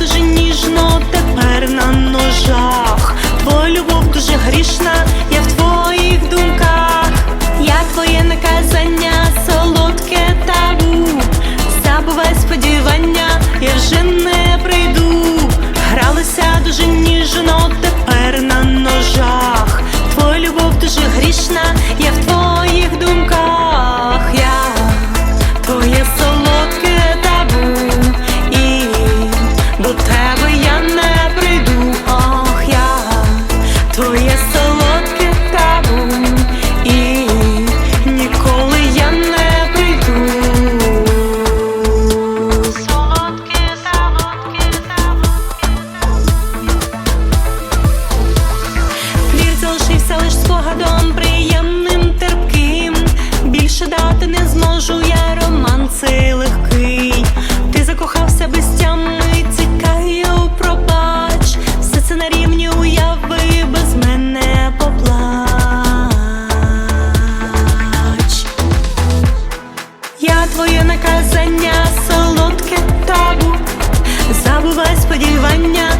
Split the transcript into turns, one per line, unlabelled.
дуже ніжно, Твоє наказання, солодке табу. Забувай сподівання,